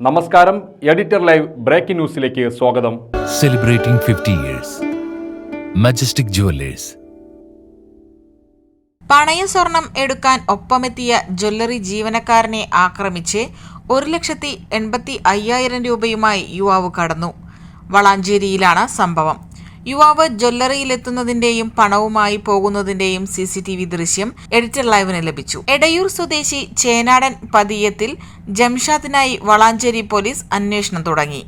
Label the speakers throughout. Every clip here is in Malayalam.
Speaker 1: നമസ്കാരം എഡിറ്റർ ലൈവ് ബ്രേക്കിംഗ് ന്യൂസിലേക്ക് സ്വാഗതം.
Speaker 2: Celebrating fifty years Majestic Jewellers
Speaker 3: പണയ സ്വർണം എടുക്കാൻ ഒപ്പമെത്തിയ ജ്വല്ലറി ജീവനക്കാരനെ ആക്രമിച്ച് ഒരു ലക്ഷത്തി എൺപത്തി അയ്യായിരം രൂപയുമായി യുവാവ് കടന്നു. വളാഞ്ചേരിയിലാണ് സംഭവം. യുവാവ് ജ്വല്ലറിയിലെത്തുന്നതിന്റെയും പണവുമായി പോകുന്നതിന്റെയും സി സി ടി വി ദൃശ്യം എഡിറ്റർ ലൈവിന് ലഭിച്ചു. എടയൂർ സ്വദേശി ചേനാടൻ പതിയത്തിൽ ജംഷാദിനായി വളാഞ്ചേരി പോലീസ് അന്വേഷണം തുടങ്ങി.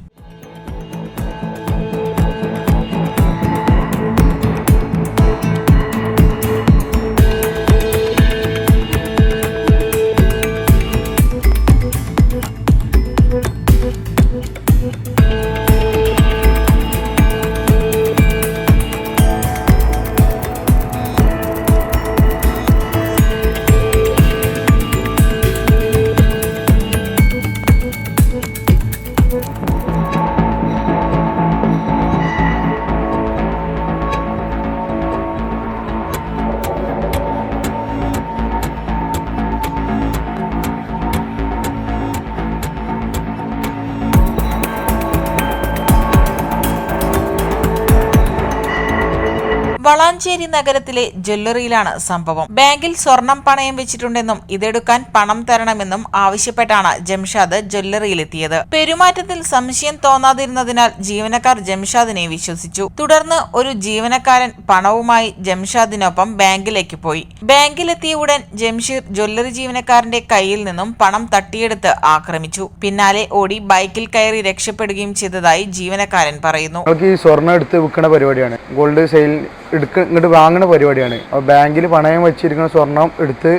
Speaker 3: വളാഞ്ചേരി നഗരത്തിലെ ജ്വല്ലറിയിലാണ് സംഭവം. ബാങ്കിൽ സ്വർണം പണയം വെച്ചിട്ടുണ്ടെന്നും ഇതെടുക്കാൻ പണം തരണമെന്നും ആവശ്യപ്പെട്ടാണ് ജംഷാദ് ജ്വല്ലറിയിലെത്തിയത്. പെരുമാറ്റത്തിൽ സംശയം തോന്നാതിരുന്നതിനാൽ ജീവനക്കാർ ജംഷാദിനെ വിശ്വസിച്ചു. തുടർന്ന് ഒരു ജീവനക്കാരൻ പണവുമായി ജംഷാദിനൊപ്പം ബാങ്കിലേക്ക് പോയി. ബാങ്കിലെത്തിയ ഉടൻ ജംഷീർ ജ്വല്ലറി ജീവനക്കാരന്റെ കയ്യിൽ നിന്നും പണം തട്ടിയെടുത്ത് ആക്രമിച്ചു. പിന്നാലെ ഓടി ബൈക്കിൽ കയറി രക്ഷപ്പെടുകയും ചെയ്തതായി ജീവനക്കാരൻ പറയുന്നു.
Speaker 4: ഈ സ്വർണം എടുത്ത് വിൽക്കുന്ന പരിപാടിയാണ്. ഗോൾഡ് സെയിൽ എടുക്ക ഇങ്ങോട്ട് വാങ്ങുന്ന പരിപാടിയാണ്. അപ്പോൾ ബാങ്കിൽ പണയം വെച്ചിരിക്കുന്ന സ്വർണം എടുത്ത്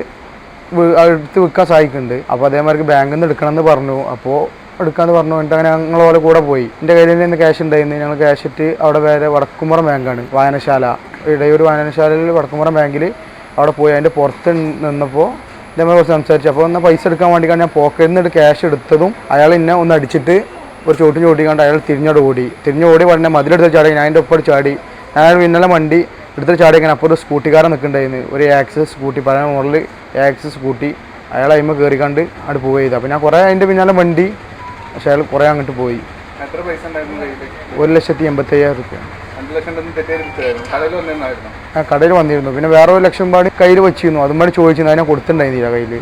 Speaker 4: എടുത്ത് വിൽക്കാൻ സഹായിക്കുന്നുണ്ട്. അപ്പോൾ അതേമാതിരി ബാങ്കിൽ നിന്ന് എടുക്കണമെന്ന് പറഞ്ഞു. അപ്പോൾ എടുക്കാന്ന് പറഞ്ഞു. എന്നിട്ട് അങ്ങനെ ഞങ്ങൾ ഓരോ കൂടെ പോയി. എന്റെ കയ്യിൽ നിന്ന് ക്യാഷ് ഉണ്ടായിരുന്നു. ഞങ്ങൾ ക്യാഷ് ഇട്ട് അവിടെ വേറെ വടക്കുമുറം ബാങ്കാണ് വായനശാല. ഇടയൊരു വായനശാലയിൽ വടക്കുമുറം ബാങ്കിൽ അവിടെ പോയി. അതിന്റെ പുറത്ത് നിന്നപ്പോൾ ഇതേമാതിരി കുറച്ച് സംസാരിച്ചു. അപ്പോൾ ഒന്ന് പൈസ എടുക്കാൻ വേണ്ടിയിട്ടാണ് ഞാൻ പോക്കറ്റിൽ നിന്ന് ക്യാഷ് എടുത്തതും അയാൾ എന്നെ ഒന്ന് അടിച്ചിട്ട് ഒരു ചോട്ടും ചോട്ടിക്കാണ്ട് അയാൾ തിരിഞ്ഞോട് ഓടി. തിരിഞ്ഞോടി പറഞ്ഞാൽ പറഞ്ഞ മതിലെടുത്ത് ചാടി. ഞാൻ അതിന്റെ ഒപ്പം ചാടി. ഞാൻ ഇന്നലെ വണ്ടി എടുത്തിട്ട് ഇങ്ങനെ അപ്പോൾ ഒരു സ്കൂട്ടിക്കാരൻ നിൽക്കുന്നുണ്ടായിരുന്നു. ഒരു ആക്സസ് സ്കൂട്ടി പഴയ മോഡൽ ആക്സസ് സ്കൂട്ടി. അയാൾ അതിമ്മ കയറിക്കാണ്ട് അവിടെ പോവുക ചെയ്തു അപ്പോൾ ഞാൻ കുറേ അതിന്റെ പിന്നാലെ വണ്ടി പക്ഷെ അയാൾ കുറേ അങ്ങോട്ട് പോയി? ഒരു ലക്ഷത്തി എൺപത്തി അയ്യായിരം റുപ്യ ആ കടയിൽ വന്നിരുന്നു. പിന്നെ വേറെ ഒരു ലക്ഷം പാടി കയ്യിൽ വെച്ചിരുന്നു. അതും പാടി ചോദിച്ചിരുന്നു. അതിനെ കൊടുത്തിട്ടുണ്ടായിരുന്നില്ല കയ്യിൽ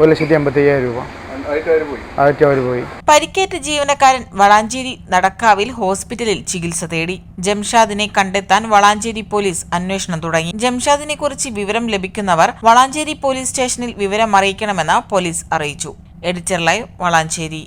Speaker 4: ഒരു ലക്ഷത്തി എൺപത്തി അയ്യായിരം രൂപ. അവർ പോയി.
Speaker 3: പരിക്കേറ്റ ജീവനക്കാരൻ വളാഞ്ചേരി നടക്കാവിൽ ഹോസ്പിറ്റലിൽ ചികിത്സ തേടി. ജംഷാദിനെ കണ്ടെത്താൻ വളാഞ്ചേരി പോലീസ് അന്വേഷണം തുടങ്ങി. ജംഷാദിനെ കുറിച്ച് വിവരം ലഭിക്കുന്നവർ വളാഞ്ചേരി പോലീസ് സ്റ്റേഷനിൽ വിവരം അറിയിക്കണമെന്ന് പോലീസ് അറിയിച്ചു. Editor live Valanchery.